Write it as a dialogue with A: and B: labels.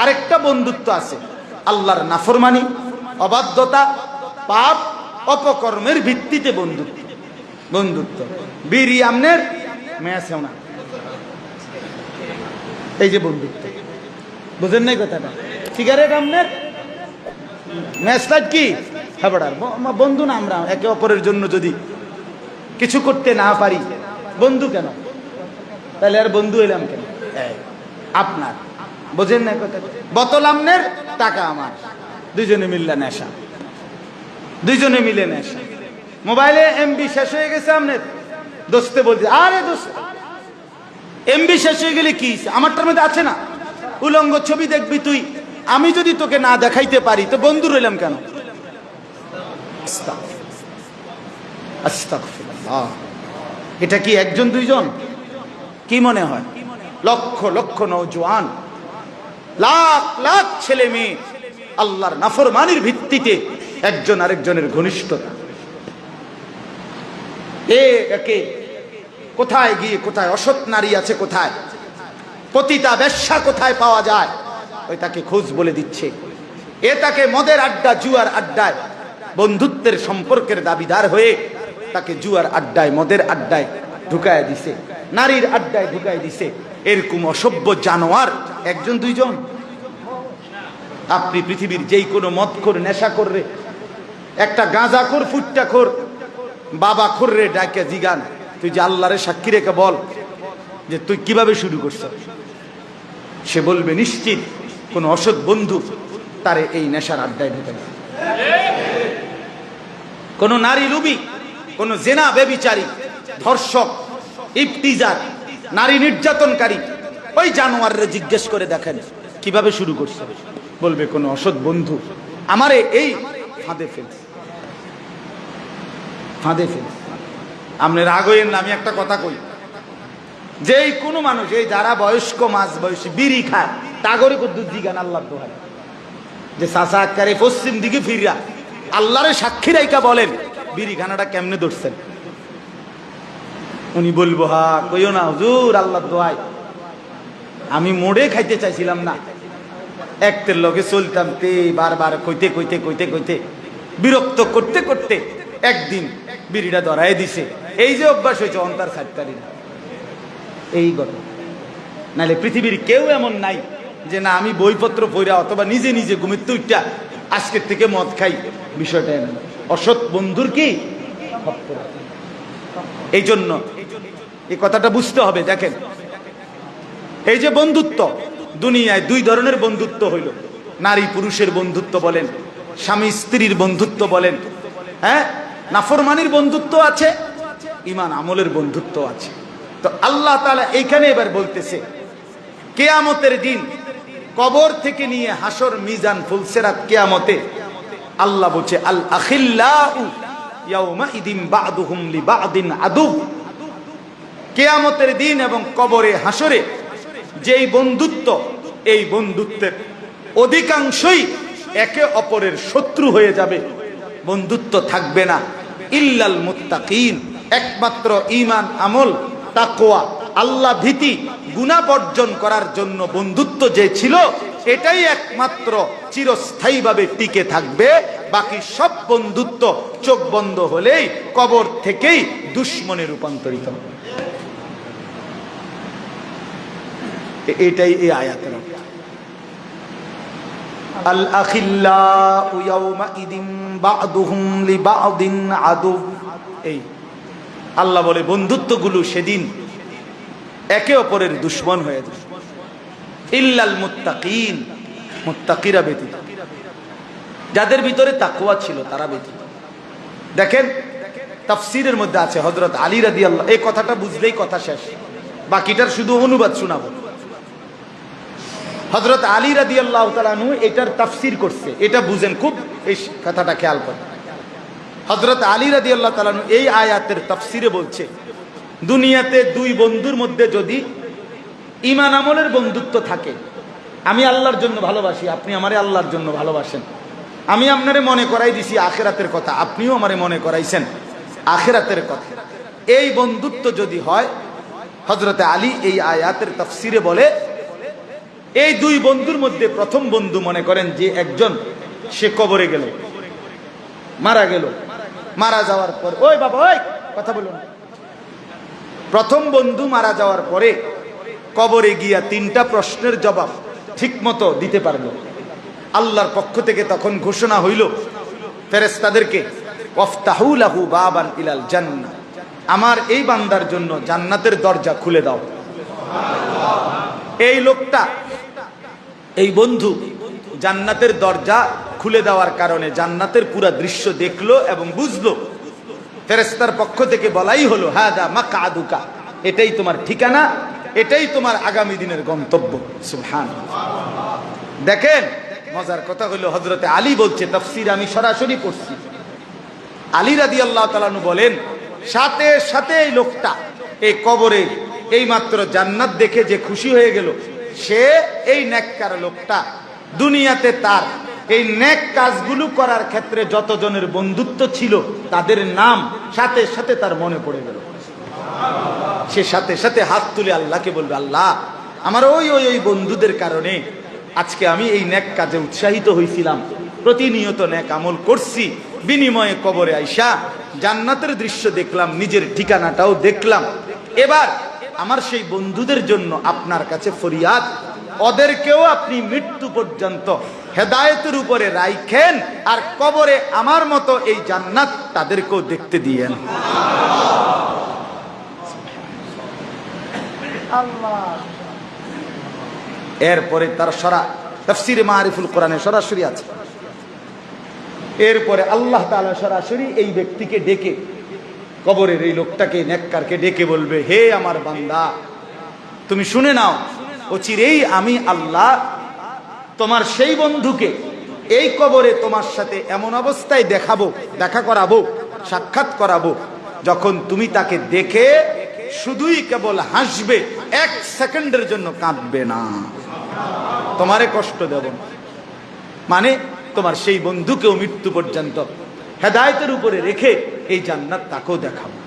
A: আরেকটা বন্ধুত্ব আছে। আল্লাহর নাফরমানি, অবাধ্যতা, পাপ, অপকর্মের ভিত্তিতে বন্ধুত্ব। বন্ধুত্ব। বিড়ি আমনের মেয়াছেও না এই যে বন্ধুত্ব। বুঝেন নাই কথাটা? সিগারেট আমনের ম্যাচলাইট কি? হ্যাঁ বন্ধু না আমরা, একে অপরের জন্য যদি কিছু করতে না পারি, বন্ধু কেন? তাহলে আর বন্ধু এলাম কেন? আপনার। বোঝেন না কথা বোতল আমনের টাকা আমার। দুজনে মিললে নেশা। দুইজনে মিলে নেশা। মোবাইলে এমবি শেষ হয়ে গেছে আপনার দোস্তে বলছে, আরে দোস্ত। এমবি শেষ হয়ে গেলে কি? আমারটার মধ্যে আছে না? উলঙ্গ ছবি দেখবি তুই। আমি যদি তোকে না দেখাইতে পারি, তো বন্ধু রইলাম কেন। এটা কি একজন, দুইজন? কি মনে হয়? লক্ষ লক্ষ নৌজওয়ান লাখ লাখ ছেলে মেয়ে আল্লাহর নাফরমানির ভিত্তিতে একজন আরেকজনের ঘনিষ্ঠতা। একে কোথায় গিয়ে কোথায় অসৎ নারী আছে কোথায়? পতিতা বেশ্যা কোথায় পাওয়া যায়? ওই তাকে খোঁজ বলে দিচ্ছে। এ তাকে মদের আড্ডা, জুয়ার আড্ডায়, বন্ধুত্বের সম্পর্কের দাবিদার হয়ে তাকে জুয়ার আড্ডায়, মদের আড্ডায় ঢুকায় দিছে। নারীর আড্ডায় ঢুকায় দিছে। এরকম অসভ্য জানোয়ার, একজন, দুইজন। আপনি পৃথিবীর যেই কোনো মদখোর নেশা কররে একটা গাঁজা খোর গাঁজাখোর, ফুট্টাখোর বাবা খোররে ডাকে জিগান। তুই যে আল্লাহরে সাক্ষী রেখে বল যে তুই কীভাবে শুরু করছ? সে বলবে, নিশ্চিত, কোন অসৎ বন্ধু তারে এই নেশার আড্ডায় ঢুকে কোন নারী লুবি কোন জেনা বেবিচারী ধর্ষক, ইফতিজার, নারী নির্যাতনকারী। ওই জানোয়াররে জিজ্ঞেস করে দেখেন, কীভাবে শুরু করছে? বলবে, কোন অসৎ বন্ধু আমারে এই ফাঁদে ফেলছে। ফাঁদে ফেলছে। আপনার আগে না, আমি একটা কথা কই। যেই কোনো মানুষ, এই যারা বয়স্ক মাছ বয়সী বিড়ি খায় তাগরে দুধ দিগান আল্লাহ দোহাই। যে চাষা আকারে পশ্চিম দিকে ফিরিয়া আল্লাহরে সাক্ষী রাইকা বলেন, বিড়ি খানাটা কেমনে ধরছেন? উনি বলব, হা, কইও না, হুজুর আল্লাহ দোয়াই আমি মোড়ে খাইতে চাইছিলাম না। একটের লগে চলতাম তে, বারবার কইতে কইতে কইতে কইতে। বিরক্ত করতে করতে একদিন বিড়িটা ধরাই দিছে। এই যে অভ্যাস হয়েছে, অন্তার সাতটারি এই ঘটনা। নাহলে পৃথিবীর কেউ এমন নাই যে, না, আমি বইপত্র পড়া অথবা নিজে নিজে ঘুমিতে উঠটা আজকের থেকে মদ খাই। বিষয়টা এমন। অসৎ বন্ধুর কি? এই জন্য এই কথাটা বুঝতে হবে, দেখেন। এই যে বন্ধুত্ব, দুনিয়ায় দুই ধরনের বন্ধুত্ব হইল। নারী পুরুষের বন্ধুত্ব বলেন, স্বামী স্ত্রীর বন্ধুত্ব বলেন হ্যাঁ? নাফরমানির বন্ধুত্ব আছে ইমান আমলের বন্ধুত্ব আছে। তো আল্লাহ তালা এইখানে এবার বলতেছে, কেয়ামতের দিন কবর থেকে নিয়ে হাসর, মিজান, ফুলসেরাত কেয়ামতে আল্লাহ বলছে আল আখিল্লাউ ইয়াউমা ইদিন বাদুহুম লিবাদিন আদু কেয়ামতের দিন এবং কবরে হাসরে যেই বন্ধুত্ব, এই বন্ধুত্বের অধিকাংশই একে অপরের শত্রু হয়ে যাবে। বন্ধুত্ব থাকবে না। ইল্লাল মুত্তাকিন, একমাত্র ঈমান, আমল তাকোয়া আল্লাহ ভীতি গুণা বর্জন করার জন্য বন্ধুত্ব যে ছিল, এটাই একমাত্র চিরস্থায়ীভাবে টিকে থাকবে। বাকি সব বন্ধুত্ব চোখ বন্ধ হলেই কবর থেকেই দুশ্মনে রূপান্তরিত হবে। এটাই এই আয়াতের অর্থ। আল আখিল্লাউ ইয়াউমাইদিন বা'দুহুম লিবা'দিন আদু এই, আল্লাহ বলে, বন্ধুত্বগুলো সেদিন একে অপরের দুশ্মন হয়ে ইল্লাল মুত্তাকিন, মুত্তাকিরা ব্যতীত। যাদের ভিতরে তাকুয়া ছিল, তারা ব্যতীত। দেখেন, তাফসিরের মধ্যে আছে হযরত আলী আল্লাহ এই কথাটা বুঝলেই কথা শেষ। বাকিটার শুধু অনুবাদ শোনাবো। হজরত আলী রাদি আল্লাহ তালানু এটার তাফসির করছে। এটা বুঝেন খুব এই কথাটা খেয়াল করেন। হজরত আলী রাদি আল্লাহ তালানু এই আয়াতের তাফসিরে বলছে, দুনিয়াতে দুই বন্ধুর মধ্যে যদি ইমান আমলের বন্ধুত্ব থাকে, আমি আল্লাহর জন্য ভালোবাসি, আপনি আমারে আল্লাহর জন্য ভালোবাসেন। আমি আপনারে মনে করাই দিছি আখেরাতের কথা, আপনিও আমারে মনে করাইছেন আখেরাতের কথা। এই বন্ধুত্ব যদি হয় হজরতে আলী এই আয়াতের তাফসিরে বলে এই দুই বন্ধুর মধ্যে প্রথম বন্ধু মনে করেন যে একজন, সে কবরে গেল, মারা গেল, মারা যাওয়ার পর ওই বাবা, ওই, কথা বলুন। প্রথম বন্ধু মারা যাওয়ার পরে কবরে গিয়া তিনটা প্রশ্নের জবাব ঠিকমতো দিতে পারল। আল্লাহর পক্ষ থেকে তখন ঘোষণা হইল ওয়াফতাহুলাহু বাবান ইলাল আমার এই বান্দার জন্য জান্নাতের দরজা খুলে দাও। এই লোকটা এই বন্ধু জান্নাতের দরজা খুলে দেওয়ার কারণে জান্নাতের পুরা দৃশ্য দেখল এবং বুঝলো। ফেরেস্তার পক্ষ থেকে বলাই হলো হ্যাঁ দা মা কাদুকা এটাই তোমার ঠিকানা, এটাই তোমার আগামী দিনের গন্তব্য। সুবহান দেখেন, মজার কথা হলো হজরতে আলী বলছে, তফসির আমি সরাসরি পড়ছি। আলী রাদি আল্লাহ তালানু বলেন, সাথে সাথে এই লোকটা এই কবরে এই মাত্র জান্নাত দেখে যে খুশি হয়ে গেল। সে এই নেককার লোকটা, দুনিয়াতে তার। এই নেক কাজগুলো করার ক্ষেত্রে যতজনের বন্ধুত্ব ছিল, তাদের নাম সাথে সাথে তার মনে পড়ে গেল। সে সাথে সাথে হাত তুলে আল্লাহকে বলবে, আল্লাহ, আমার ওই ওই ওই বন্ধুদের কারণে আজকে আমি এই নেক কাজে উৎসাহিত হয়েছিলাম প্রতিনিয়ত ন্যাক আমল করছি। বিনিময়ে কবরে আইসা জান্নাতের দৃশ্য দেখলাম, নিজের ঠিকানাটাও দেখলাম। এবার আমার সেই বন্ধুদের জন্য আপনার কাছে ফরিয়াদ। ওদেরকেও আপনি মৃত্যু পর্যন্ত হেদায়েতের উপরে রাইখেন আর কবরে আমার মতো এই জান্নাত তাদেরকেও দেখতে দিয়েন। এরপরে তার সরা তফসিরে মারিফুল কোরআনে সরাসরি আছে। এরপরে আল্লাহ তাআলা সরাসরি এই ব্যক্তিকে ডেকে কবরের এই লোকটাকে নেককারকে ডেকে বলবে, হে আমার বান্দা, তুমি শুনে নাও, ও চিরেই আমি আল্লাহ তোমার সেই বন্ধুকে এই কবরে তোমার সাথে এমন অবস্থায় দেখাবো, দেখা করাবো, সাক্ষাৎ করাবো, যখন তুমি তাকে দেখে শুধুই কেবল হাসবে, এক সেকেন্ডের জন্য কাঁদবে না তোমারে কষ্ট দেব না। মানে তোমার সেই বন্ধুকেও মৃত্যু পর্যন্ত হেদায়তের উপরে রেখে এই জান্নাত তাকেও দেখাবো।